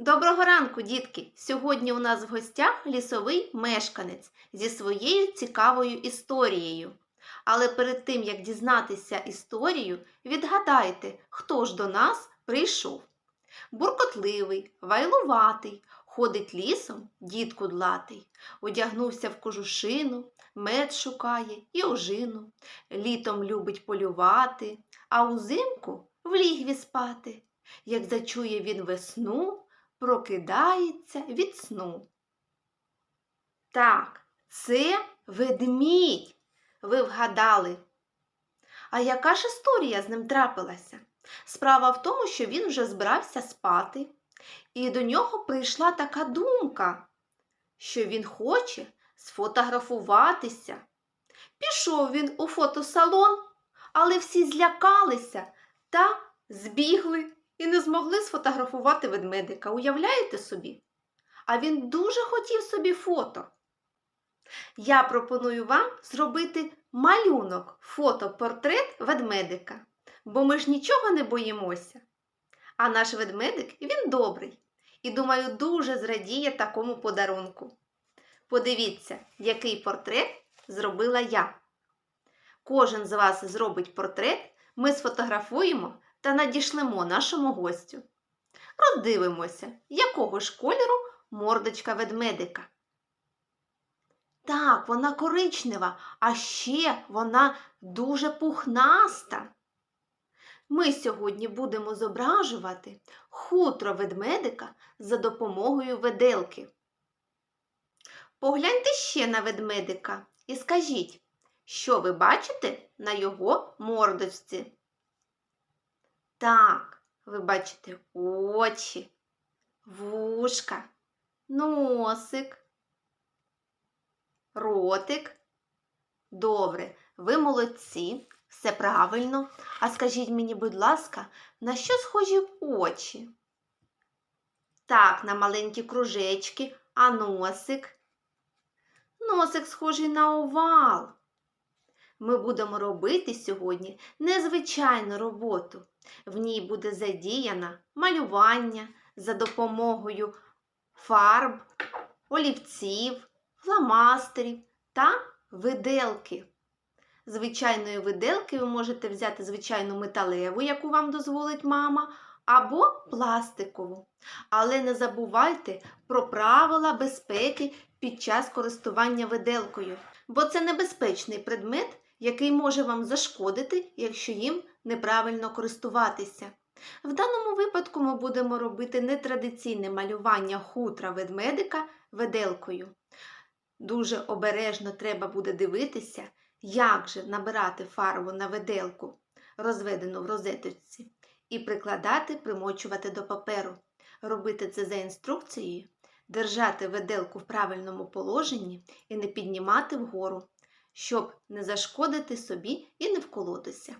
Доброго ранку, дітки! Сьогодні у нас в гостях лісовий мешканець зі своєю цікавою історією. Але перед тим, як дізнатися історію, відгадайте, хто ж до нас прийшов. Буркотливий, вайлуватий, ходить лісом дід кудлатий, одягнувся в кожушину, мед шукає і ожину. Літом любить полювати, а узимку в лігві спати. Як зачує він весну, прокидається від сну. Так, це ведмідь, ви вгадали. А яка ж історія з ним трапилася? Справа в тому, що він вже збирався спати, і до нього прийшла така думка, що він хоче сфотографуватися. Пішов він у фотосалон, але всі злякалися та збігли і не змогли сфотографувати ведмедика. Уявляєте собі? А він дуже хотів собі фото. Я пропоную вам зробити малюнок, фотопортрет ведмедика, бо ми ж нічого не боїмося. А наш ведмедик він добрий і, думаю, дуже зрадіє такому подарунку. Подивіться, який портрет зробила я. Кожен з вас зробить портрет, ми сфотографуємо та надішлемо нашому гостю. Роздивимося, якого ж кольору мордочка ведмедика. Так, вона коричнева, а ще вона дуже пухнаста. Ми сьогодні будемо зображувати хутро ведмедика за допомогою веделки. Погляньте ще на ведмедика і скажіть, що ви бачите на його мордочці. Так, ви бачите очі, вушка, носик, ротик. Добре, ви молодці, все правильно. А скажіть мені, будь ласка, на що схожі очі? Так, на маленькі кружечки, а носик. Носик схожий на овал. Ми будемо робити сьогодні незвичайну роботу. В ній буде задіяна малювання за допомогою фарб, олівців, фломастерів та виделки. Звичайної виделки ви можете взяти звичайну металеву, яку вам дозволить мама, або пластикову. Але не забувайте про правила безпеки під час користування виделкою, бо це небезпечний предмет, який може вам зашкодити, якщо їм неправильно користуватися. В даному випадку ми будемо робити нетрадиційне малювання хутра ведмедика виделкою. Дуже обережно треба буде дивитися, як же набирати фарбу на виделку, розведену в розеточці, і прикладати, примочувати до паперу. Робити це за інструкцією, держати виделку в правильному положенні і не піднімати вгору, щоб не зашкодити собі і не вколотися.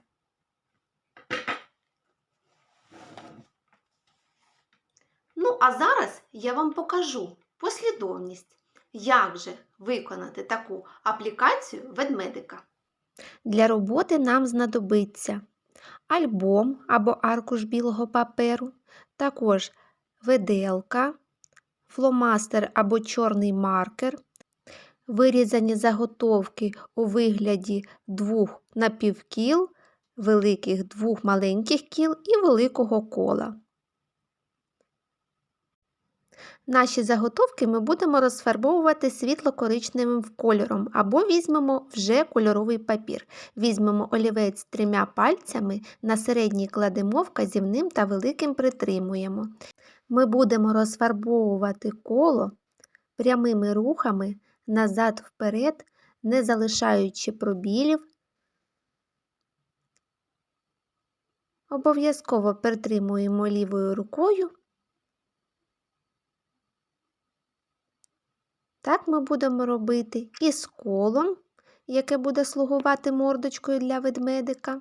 Ну, а зараз я вам покажу послідовність, як же виконати таку аплікацію ведмедика. Для роботи нам знадобиться альбом або аркуш білого паперу, також виделка, фломастер або чорний маркер, вирізані заготовки у вигляді двох напівкіл, великих двох маленьких кіл і великого кола. Наші заготовки ми будемо розфарбовувати світло-коричневим кольором або візьмемо вже кольоровий папір. Візьмемо олівець трьома пальцями, на середній кладемо вказівним та великим притримуємо. Ми будемо розфарбовувати коло прямими рухами назад-вперед, не залишаючи пробілів. Обов'язково притримуємо лівою рукою. Так ми будемо робити і з колом, яке буде слугувати мордочкою для ведмедика,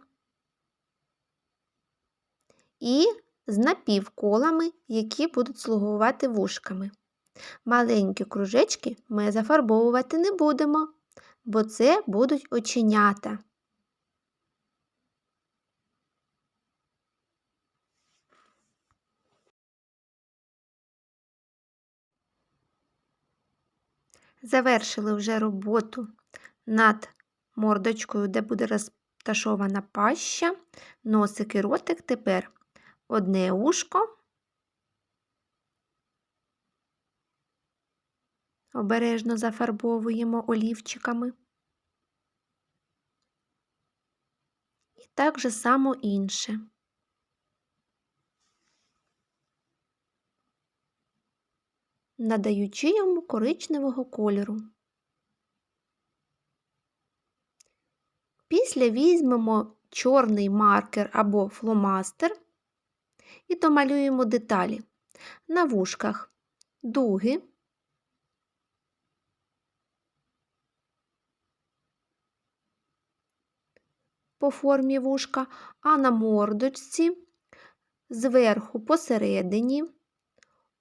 і з напівколами, які будуть слугувати вушками. Маленькі кружечки ми зафарбовувати не будемо, бо це будуть оченята. Завершили вже роботу над мордочкою, де буде розташована паща, носик і ротик. Тепер одне ушко. Обережно зафарбовуємо олівчиками. І так же само інше. Надаючи йому коричневого кольору. Після візьмемо чорний маркер або фломастер і домалюємо деталі. На вушках дуги, по формі вушка, а на мордочці зверху посередині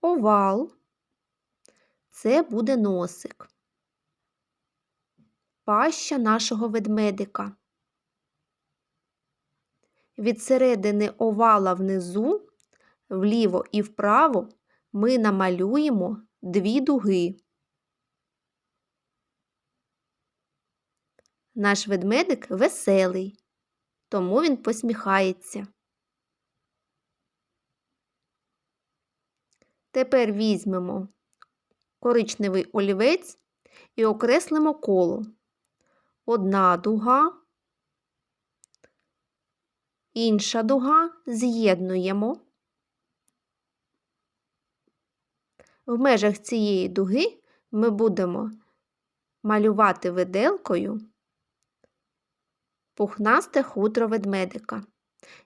овал, це буде носик, паща нашого ведмедика. Від середини овала внизу, вліво і вправо ми намалюємо дві дуги. Наш ведмедик веселий, тому він посміхається. Тепер візьмемо коричневий олівець і окреслимо коло. Одна дуга, інша дуга з'єднуємо. В межах цієї дуги ми будемо малювати виделкою пухнасте хутро ведмедика.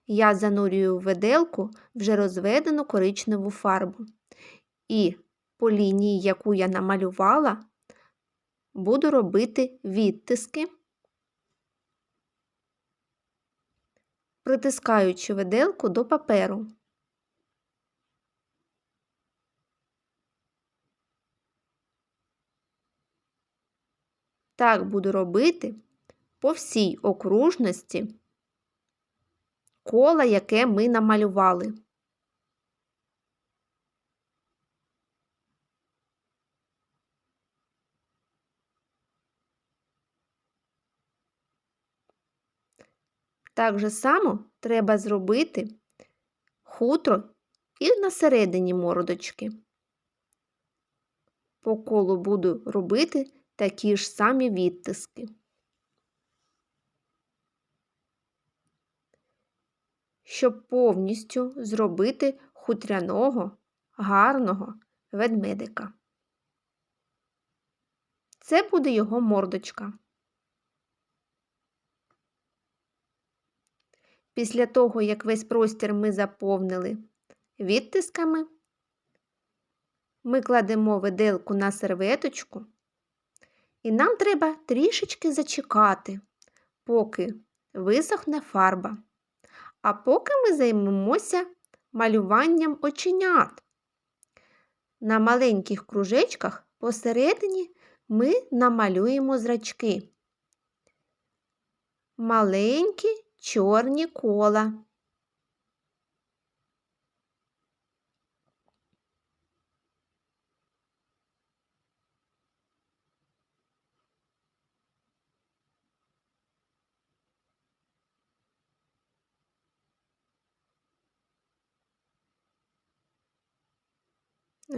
Я занурюю в виделку вже розведену коричневу фарбу. І по лінії, яку я намалювала, буду робити відтиски, притискаючи виделку до паперу. Так буду робити по всій окружності кола, яке ми намалювали. Так же само треба зробити хутро і на середині мордочки. По колу буду робити такі ж самі відтиски. Щоб повністю зробити хутряного, гарного ведмедика. Це буде його мордочка. Після того, як весь простір ми заповнили відтисками, ми кладемо виделку на серветочку, і нам треба трішечки зачекати, поки висохне фарба. А поки ми займемося малюванням оченят. На маленьких кружечках посередині ми намалюємо зрачки. Маленькі чорні кола.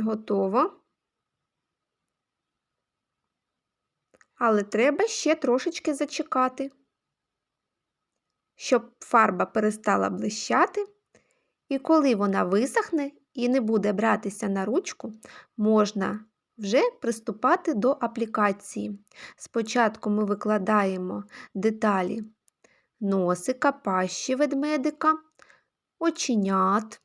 Готово. Але треба ще трошечки зачекати щоб фарба перестала блищати, і коли вона висохне і не буде братися на ручку, можна вже приступати до аплікації. Спочатку ми викладаємо деталі носика, пащі ведмедика, оченят.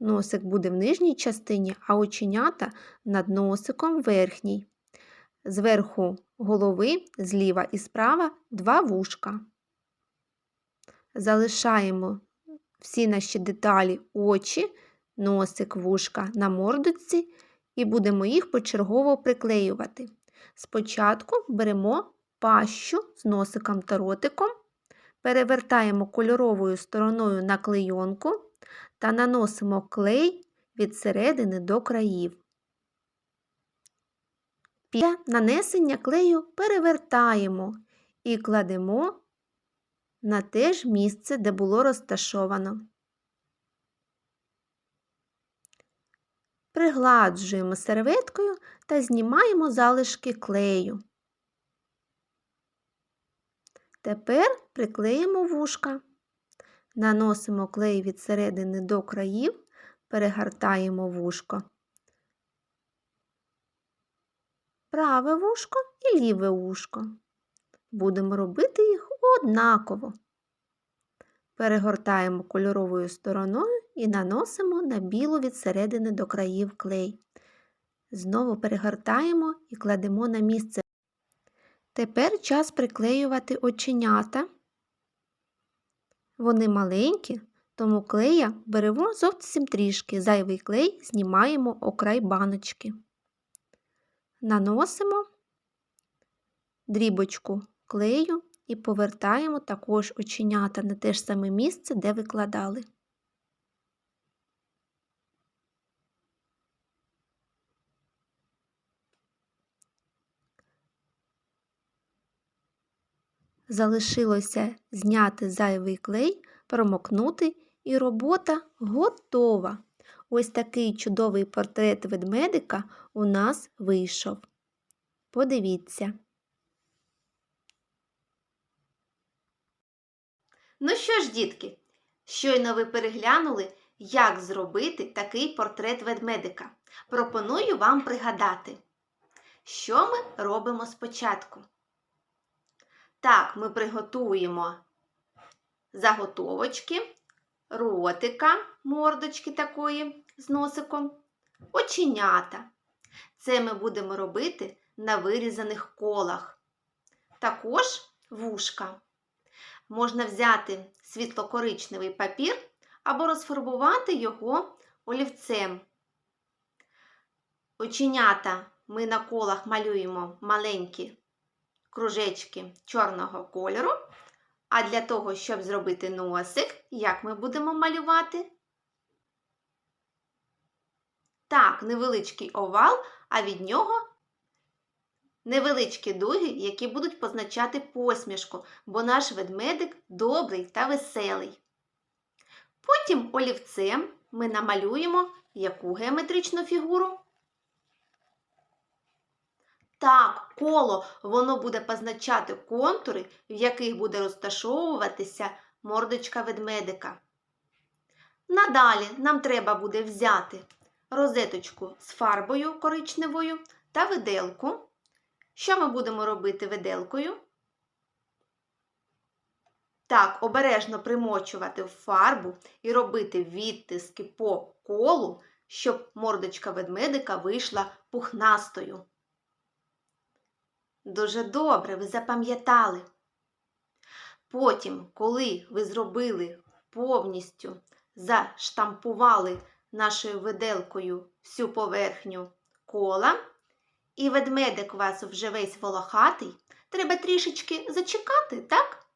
Носик буде в нижній частині, а оченята над носиком верхній. Зверху голови зліва і справа два вушка. Залишаємо всі наші деталі очі, носик, вушка на мордочці і будемо їх почергово приклеювати. Спочатку беремо пащу з носиком та ротиком, перевертаємо кольоровою стороною на клейонку та наносимо клей від середини до країв. Після нанесення клею перевертаємо і кладемо на те ж місце, де було розташовано. Пригладжуємо серветкою та знімаємо залишки клею. Тепер приклеїмо вушка. Наносимо клей від середини до країв, перегортаємо вушко. Праве вушко і ліве вушко. Будемо робити їх однаково. Перегортаємо кольоровою стороною і наносимо на білу від середини до країв клей. Знову перегортаємо і кладемо на місце. Тепер час приклеювати оченята. Вони маленькі, тому клея беремо зовсім трішки. Зайвий клей знімаємо окрай баночки. Наносимо дрібочку клею і повертаємо також оченята на те ж саме місце, де викладали. Залишилося зняти зайвий клей, промокнути, і робота готова. Ось такий чудовий портрет ведмедика у нас вийшов. Подивіться. Ну що ж, дітки, щойно ви переглянули, як зробити такий портрет ведмедика. Пропоную вам пригадати, що ми робимо спочатку. Так, ми приготуємо заготовочки, ротика, мордочки такої з носиком, оченята. Це ми будемо робити на вирізаних колах. Також вушка. Можна взяти світло-коричневий папір або розфарбувати його олівцем. Оченята ми на колах малюємо маленькі кружечки чорного кольору. А для того, щоб зробити носик, як ми будемо малювати? Так, невеличкий овал, а від нього невеличкі дуги, які будуть позначати посмішку, бо наш ведмедик добрий та веселий. Потім олівцем ми намалюємо яку геометричну фігуру? Так, коло воно буде позначати контури, в яких буде розташовуватися мордочка ведмедика. Надалі нам треба буде взяти розеточку з фарбою коричневою та виделку. Що ми будемо робити виделкою? Так, обережно примочувати в фарбу і робити відтиски по колу, щоб мордочка ведмедика вийшла пухнастою. Дуже добре, ви запам'ятали. Потім, коли ви зробили повністю, заштампували нашою виделкою всю поверхню кола, і ведмедик у вас вже весь волохатий, треба трішечки зачекати, так?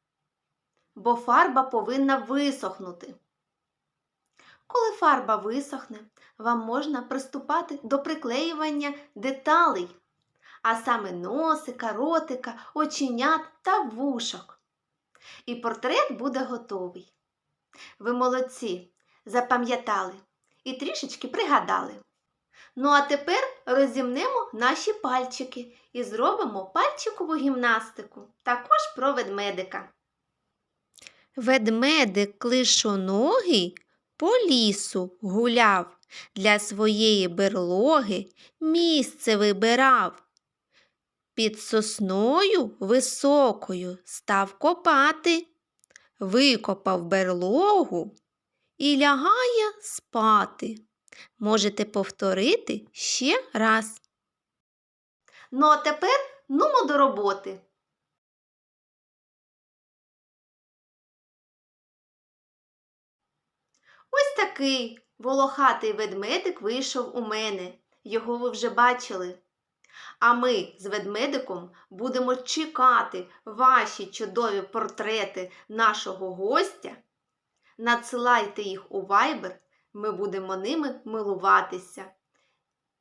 Бо фарба повинна висохнути. Коли фарба висохне, вам можна приступати до приклеювання деталей а саме носика, ротика, оченят та вушок. І портрет буде готовий. Ви молодці, запам'ятали і трішечки пригадали. Ну, а тепер розімнемо наші пальчики і зробимо пальчикову гімнастику, також про ведмедика. Ведмедик клишоногий по лісу гуляв, для своєї берлоги місце вибирав. Під сосною високою став копати, викопав берлогу і лягає спати. Можете повторити ще раз. Ну, а тепер нумо до роботи. Ось такий волохатий ведмедик вийшов у мене. Його ви вже бачили. А ми з ведмедиком будемо чекати ваші чудові портрети нашого гостя. Надсилайте їх у Viber, ми будемо ними милуватися.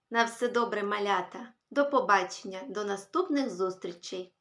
На все добре малята! До побачення, до наступних зустрічей!